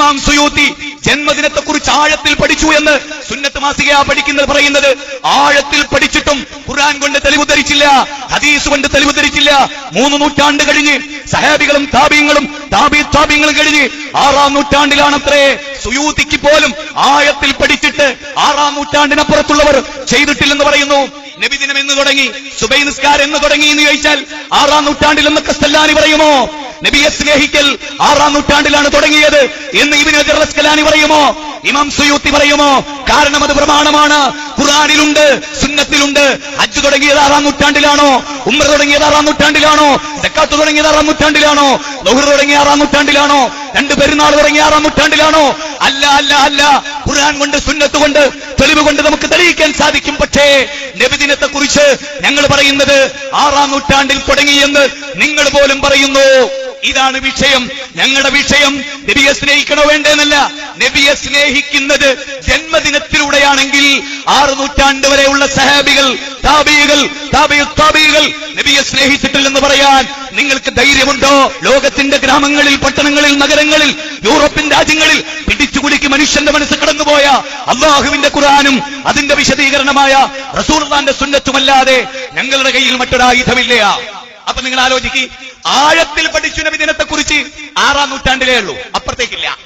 ഇമാം സുയൂത്തി ജന്മദിനത്തെ കുറിച്ച് ആഴത്തിൽ പഠിച്ചു എന്ന് സുന്നത്ത് മാസിക പഠിക്കുന്നത് പറയുന്നത്. ആഴത്തിൽ പഠിച്ചിട്ടും ഖുർആൻ കൊണ്ട് തെളിവ് ധരിച്ചില്ല ഹദീസ് കൊണ്ട് തെളിവ് ധരിച്ചില്ല മൂന്ന് നൂറ്റാണ്ട് കഴിഞ്ഞ് സഹാബികളും താബീങ്ങളും താബി താബീങ്ങളും കഴിഞ്ഞ് ആറാം നൂറ്റാണ്ടിലാണത്രേ സുയൂത്തിക്ക് പോലും ആഴത്തിൽ പഠിച്ചിട്ട് ആറാം നൂറ്റാണ്ടിനപ്പുറത്തുള്ളവർ ചെയ്തിട്ടില്ലെന്ന് പറയുന്നു. നബിദിനം എന്ന് തുടങ്ങി സുബൈ നിസ്കാരം എന്ന് തുടങ്ങി എന്ന് ചോദിച്ചാൽ ആറാം നൂറ്റാണ്ടിൽ എന്നൊക്കെ സ്ഥലാനി പറയുമോ? നബിയെ സ്നേഹിക്കൽ ആറാം നൂറ്റാണ്ടിലാണ് തുടങ്ങിയത്. എന്ന് ഇബിന് ഹജർ അസ്കലാനി പറയുമോ? ഇമാം സുയൂത്തി പറയുമോ? കാരണം അത് പ്രമാണമാണ്. ഖുറാനിലുണ്ട് സുന്നത്തിലുണ്ട്. ഹജ്ജ് തുടങ്ങിയത് ആറാം നൂറ്റാണ്ടിലാണോ? ഉമ്ര തുടങ്ങിയത് ആറാം നൂറ്റാണ്ടിലാണോ? ജക്കാത്ത് തുടങ്ങിയത് ആറാം നൂറ്റാണ്ടിലാണോ? ലോഹർ തുടങ്ങിയ ആറാം നൂറ്റാണ്ടിലാണോ? രണ്ട് പെരുന്നാൾ തുടങ്ങിയ ആറാം നൂറ്റാണ്ടിലാണോ? അല്ല അല്ല അല്ല. ഖുർആൻ കൊണ്ട് സുന്നത്ത് കൊണ്ട് തെളിവ് കൊണ്ട് നമുക്ക് തെളിയിക്കാൻ സാധിക്കും. പക്ഷേ നബിദിനത്തെ കുറിച്ച് ഞങ്ങൾ പറയുന്നത് ആറാം നൂറ്റാണ്ടിൽ തുടങ്ങിയെന്ന് നിങ്ങൾ പോലും പറയുന്നു. ഇതാണ് വിഷയം. ഞങ്ങളുടെ വിഷയം നബിയെ സ്നേഹിക്കണോ വേണ്ടെന്നല്ല. നബിയെ സ്നേഹിക്കുന്നത് ജന്മദിനത്തിലൂടെയാണെങ്കിൽ ആറ് നൂറ്റാണ്ട് വരെയുള്ള സഹാബികൾ താബികൾ താബികൾ നബിയെ സ്നേഹിച്ചിട്ടില്ലെന്ന് പറയാൻ നിങ്ങൾക്ക് ധൈര്യമുണ്ടോ? ലോകത്തിന്റെ ഗ്രാമങ്ങളിൽ പട്ടണങ്ങളിൽ നഗരങ്ങളിൽ യൂറോപ്യൻ രാജ്യങ്ങളിൽ പിടിച്ചുകുലുക്കി മനുഷ്യന്റെ മനസ്സ് കടന്നുപോയ അള്ളാഹുവിന്റെ ഖുറാനും അതിന്റെ വിശദീകരണമായ റസൂർദാന്റെ സുന്നത്തുമല്ലാതെ ഞങ്ങളുടെ കയ്യിൽ മറ്റൊരായുധമില്ല. അപ്പൊ നിങ്ങൾ ആലോചിക്ക് ആഴത്തിൽ പഠിച്ചു നബിദിനത്തെ കുറിച്ച് ആറാം നൂറ്റാണ്ടിലേ ഉള്ളൂ. അപ്പുറത്തേക്കില്ല.